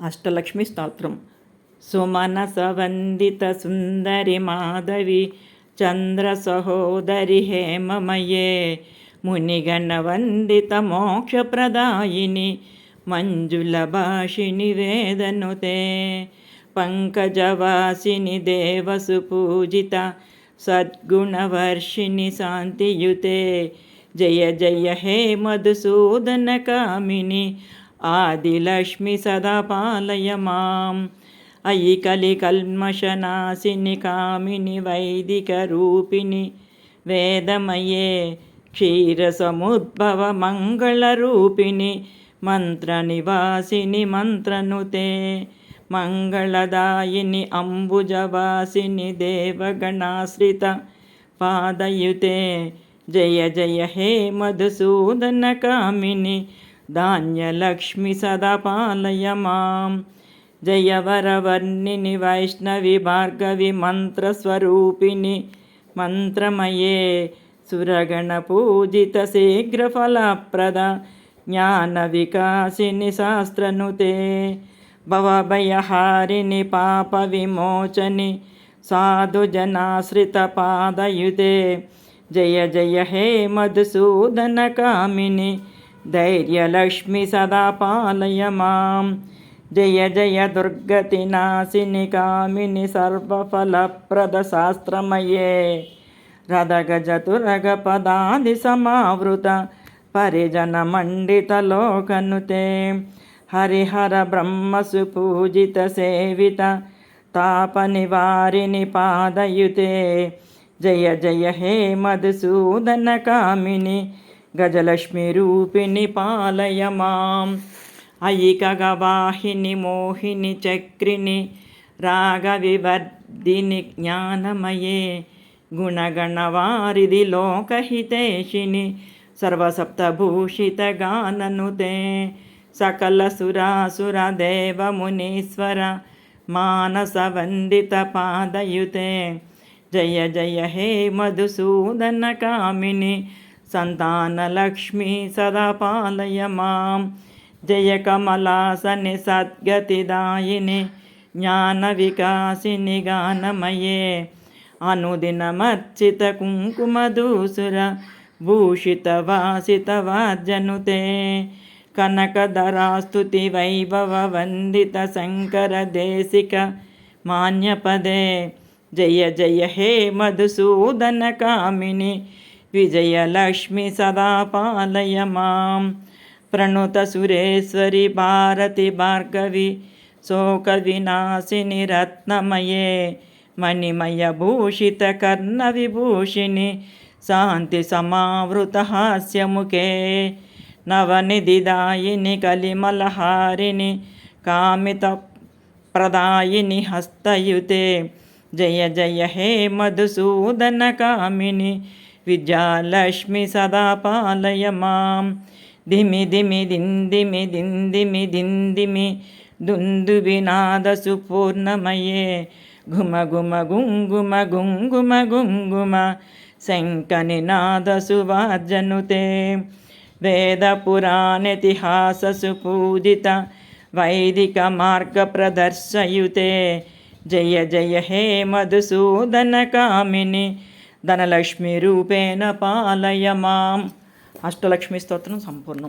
అష్టలక్ష్మి స్తోత్రం. సుమనస వందిత సుందరి మాధవి చంద్ర సహోదరి హేమమయే మునిగణ వందిత మోక్షప్రదాయిని మంజుల భాషిని వేదనుతే పంకజవాసిని దేవసు పూజిత సద్గుణవర్షిణి శాంతియుతే జయ జయ హే మధుసూదన కామిని ఆదిలక్ష్మి సదా పాలయ మాం అయి కలి కల్మషనాశిని కామిని వైదిక రూపిణి వేదమయే క్షీరసముద్భవ మంగళరూపిణి మంత్రనివాసిని మంత్రనుతే మంగళదాయిని అంబుజవాసిని దేవగణాశ్రిత పాదయుతే. జయ జయ హే మధుసూదన కామిని ధాన్యలక్ష్మి సదపాలయ మాం జయవరవర్ణిని వైష్ణవి భార్గవి మంత్రస్వరూపిణి మంత్రమయే. సురగణ పూజిత శీఘ్రఫలప్రద జ్ఞాన వికాసిని శాస్త్రనుతే. భవభయహారిణి పాప విమోచని సాధుజనాశ్రిత పాదయుతే. జయ జయ హే మధుసూదన కామిని ధైర్యలక్ష్మి సదా పాలయ మాం జయ జయ దుర్గతి నాశిని కామిని సర్వఫలప్రద శాస్త్రమయే రథగజతురగ పదాది సమావృత పరిజన మండిత లోకనుతే. హరిహర బ్రహ్మసు పూజిత సేవిత తాపని వారిని పాదయుతే. జయ జయ హే మధుసూదన కామిని గజలక్ష్మి రూపిణి పాలయ మాం అయికగవాహిని మోహిని చక్రిని రాగవివర్ధిని జ్ఞానమయే. గుణగణవారిది లోకహితేషిని సర్వసప్తభూషిత గాననుతే. సకల సురాసుర దేవమునీశ్వర మానస వందిత పాదయుతే. జయ జయ హే మధుసూదన కామిని సంతానలక్ష్మి సదా పాలయ మాం. జయ కమలాసని సద్గతిదాయిని జ్ఞాన వికాసిని గానమయే. అనుదినమర్చిత కుంకుమదూసుర భూషిత వాసిత వాజనుతే కనకధరాస్తుతి విజయలక్ష్మి సదా పాలయ మాం ప్రణుత సురేశ్వరి భారతి భార్గవి శోక వినాశిని రత్నమయే. మణిమయ భూషిత కర్ణ విభూషిణి శాంతి సమావృత హాస్యముఖే. నవనిధిదాయిని కలిమలహారిణి కామిత ప్రదాయిని హస్తయుతే. జయ జయ హే మధుసూదన కామిని విద్యాలక్ష్మి సదా పాలయ మాం. దిమి దిమి దిందిమి దిందిమి దిందిమి దుందు వినాద సుపూర్ణమయే. ఘుమ ఘుమ గుంగుమ గుంగుమ గుంగుమ శంకని నాద సువార్జనుతే. వేద పురాణితిహాస సుపూజిత వైదిక మార్గ ప్రదర్శయుతే. జయ జయ హే మధుసూదన కామిని ధనలక్ష్మి రూపేణ పాలయ మాం. అష్టలక్ష్మి స్తోత్రం సంపూర్ణం.